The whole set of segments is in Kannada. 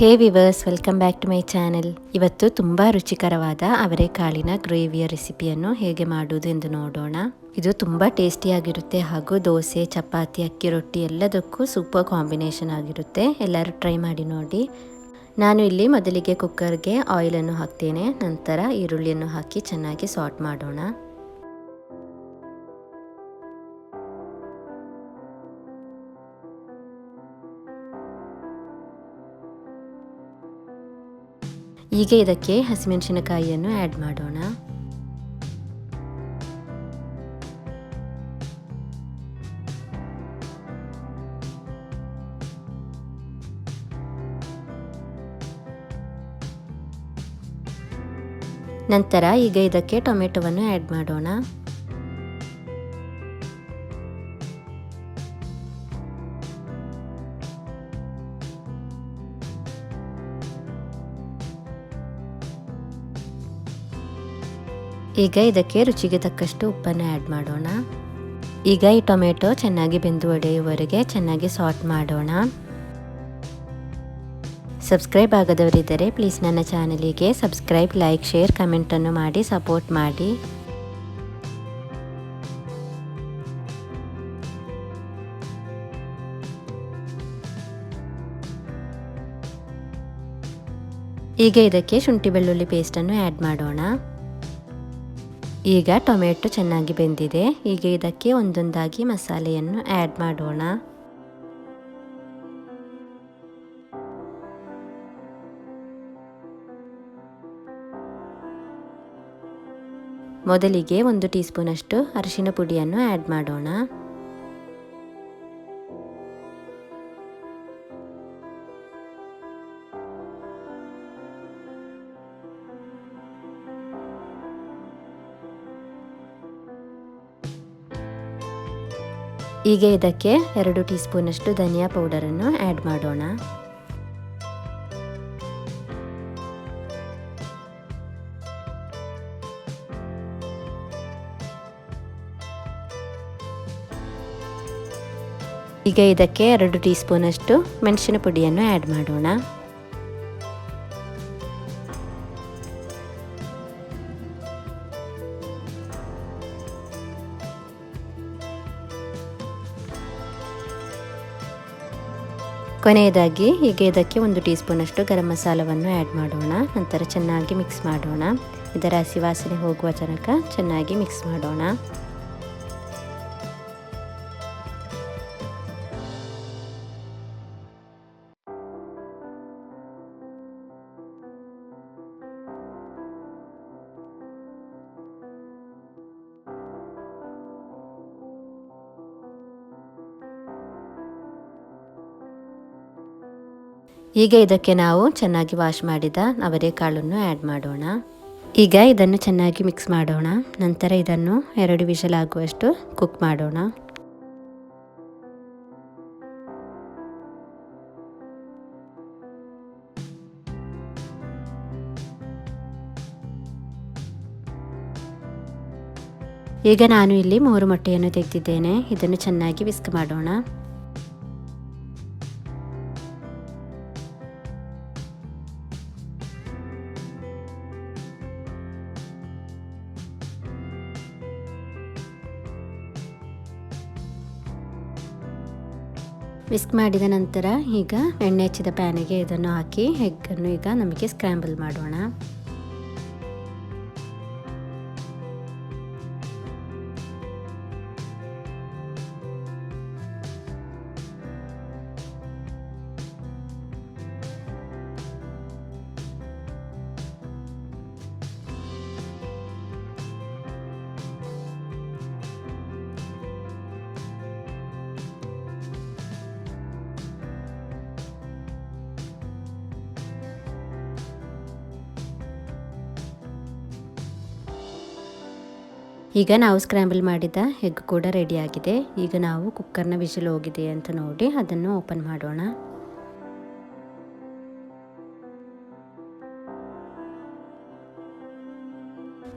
Hey viewers, welcome back to my channel. ಇವತ್ತು ತುಂಬ ರುಚಿಕರವಾದ ಅವರೆಕಾಳಿನ ಗ್ರೇವಿಯ ರೆಸಿಪಿಯನ್ನು ಹೇಗೆ ಮಾಡುವುದು ಎಂದು ನೋಡೋಣ. ಇದು ತುಂಬ ಟೇಸ್ಟಿಯಾಗಿರುತ್ತೆ ಹಾಗೂ ದೋಸೆ, ಚಪಾತಿ, ಅಕ್ಕಿ ರೊಟ್ಟಿ ಎಲ್ಲದಕ್ಕೂ ಸೂಪರ್ ಕಾಂಬಿನೇಷನ್ ಆಗಿರುತ್ತೆ. ಎಲ್ಲರೂ ಟ್ರೈ ಮಾಡಿ ನೋಡಿ. ನಾನು ಇಲ್ಲಿ ಮೊದಲಿಗೆ ಕುಕ್ಕರ್ಗೆ ಆಯಿಲನ್ನು ಹಾಕ್ತೇನೆ, ನಂತರ ಈರುಳ್ಳಿಯನ್ನು ಹಾಕಿ ಚೆನ್ನಾಗಿ ಸಾಟ್ ಮಾಡೋಣ. ಈಗ ಇದಕ್ಕೆ ಹಸಿಮೆಣಸಿನಕಾಯಿಯನ್ನು ಆ್ಯಡ್ ಮಾಡೋಣ. ನಂತರ ಈಗ ಇದಕ್ಕೆ ಟೊಮೆಟೊವನ್ನು ಆ್ಯಡ್ ಮಾಡೋಣ. ಈಗ ಇದಕ್ಕೆ ರುಚಿಗೆ ತಕ್ಕಷ್ಟು ಉಪ್ಪನ್ನು ಆ್ಯಡ್ ಮಾಡೋಣ. ಈಗ ಈ ಟೊಮೆಟೊ ಚೆನ್ನಾಗಿ ಬೆಂದು ಒಡೆಯುವವರೆಗೆ ಚೆನ್ನಾಗಿ ಸಾಟ್ ಮಾಡೋಣ. ಸಬ್ಸ್ಕ್ರೈಬ್ ಆಗದವರಿದ್ದರೆ ಪ್ಲೀಸ್ ನನ್ನ ಚಾನಲಿಗೆ ಸಬ್ಸ್ಕ್ರೈಬ್ ಲೈಕ್ ಶೇರ್ ಕಮೆಂಟನ್ನು ಮಾಡಿ ಸಪೋರ್ಟ್ ಮಾಡಿ. ಈಗ ಇದಕ್ಕೆ ಶುಂಠಿ ಬೆಳ್ಳುಳ್ಳಿ ಪೇಸ್ಟನ್ನು ಆ್ಯಡ್ ಮಾಡೋಣ. ಈಗ ಟೊಮೆಟೊ ಚೆನ್ನಾಗಿ ಬೆಂದಿದೆ. ಈಗ ಇದಕ್ಕೆ ಒಂದೊಂದಾಗಿ ಮಸಾಲೆಯನ್ನು ಆ್ಯಡ್ ಮಾಡೋಣ. ಮೊದಲಿಗೆ ಒಂದು ಟೀ ಸ್ಪೂನಷ್ಟು ಅರಿಶಿನ ಪುಡಿಯನ್ನು ಆ್ಯಡ್ ಮಾಡೋಣ. ಈಗ ಇದಕ್ಕೆ ಎರಡು ಟೀ ಸ್ಪೂನಷ್ಟು ಧನಿಯಾ ಪೌಡರನ್ನು ಆ್ಯಡ್ ಮಾಡೋಣ. ಈಗ ಇದಕ್ಕೆ ಎರಡು ಟೀ ಸ್ಪೂನಷ್ಟು ಮೆಣಸಿನ ಪುಡಿಯನ್ನು ಆ್ಯಡ್ ಮಾಡೋಣ. ಕೊನೆಯದಾಗಿ ಹೀಗೆ ಇದಕ್ಕೆ ಒಂದು ಟೀ ಸ್ಪೂನಷ್ಟು ಗರಂ ಮಸಾಲವನ್ನು ಆ್ಯಡ್ ಮಾಡೋಣ. ನಂತರ ಚೆನ್ನಾಗಿ ಮಿಕ್ಸ್ ಮಾಡೋಣ. ಇದರ ಹಸಿವಾಸನೆ ಹೋಗುವ ತನಕ ಚೆನ್ನಾಗಿ ಮಿಕ್ಸ್ ಮಾಡೋಣ. ಈಗ ಇದಕ್ಕೆ ನಾವು ಚೆನ್ನಾಗಿ ವಾಶ್ ಮಾಡಿದ ಅವರೆಕಾಳನ್ನು ಆ್ಯಡ್ ಮಾಡೋಣ. ಈಗ ಇದನ್ನು ಚೆನ್ನಾಗಿ ಮಿಕ್ಸ್ ಮಾಡೋಣ. ನಂತರ ಇದನ್ನು ಎರಡು ವಿಷಲ್ ಆಗುವಷ್ಟು ಕುಕ್ ಮಾಡೋಣ. ಈಗ ನಾನು ಇಲ್ಲಿ ಮೂರು ಮೊಟ್ಟೆಯನ್ನು ತೆಗೆದಿದ್ದೇನೆ. ಇದನ್ನು ಚೆನ್ನಾಗಿ ವಿಸ್ಕ್ ಮಾಡೋಣ. ವಿಸ್ಕ್ ಮಾಡಿದ ನಂತರ ಈಗ ಎಣ್ಣೆ ಹಚ್ಚಿದ ಪ್ಯಾನಿಗೆ ಇದನ್ನು ಹಾಕಿ ಹೆಗ್ಗನ್ನು ಈಗ ನಮಗೆ ಸ್ಕ್ರ್ಯಾಂಬಲ್ ಮಾಡೋಣ. ಈಗ ನಾವು ಸ್ಕ್ರ್ಯಾಂಬಲ್ ಮಾಡಿದ ಎಗ್ ಕೂಡ ರೆಡಿಯಾಗಿದೆ ಈಗ ನಾವು ಕುಕ್ಕರ್ನ ವಿಷಲ್ ಹೋಗಿದೆ ಅಂತ ನೋಡಿ ಅದನ್ನು ಓಪನ್ ಮಾಡೋಣ.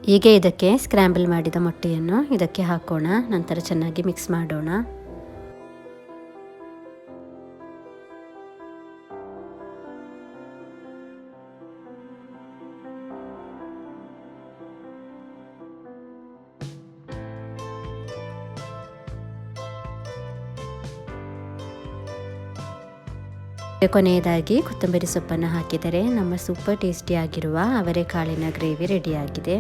ಈಗ ಇದಕ್ಕೆ ಸ್ಕ್ರ್ಯಾಂಬಲ್ ಮಾಡಿದ ಮೊಟ್ಟೆಯನ್ನು ಇದಕ್ಕೆ ಹಾಕೋಣ. ನಂತರ ಚೆನ್ನಾಗಿ ಮಿಕ್ಸ್ ಮಾಡೋಣ. ಕೊನೆಯದಾಗಿ ಕೊತ್ತಂಬರಿ ಸೊಪ್ಪನ್ನು ಹಾಕಿದರೆ ನಮ್ಮ ಸೂಪರ್ ಟೇಸ್ಟಿಯಾಗಿರುವ ಅವರೆಕಾಳಿನ ಗ್ರೇವಿ ರೆಡಿಯಾಗಿದೆ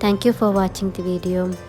thank you for watching the video.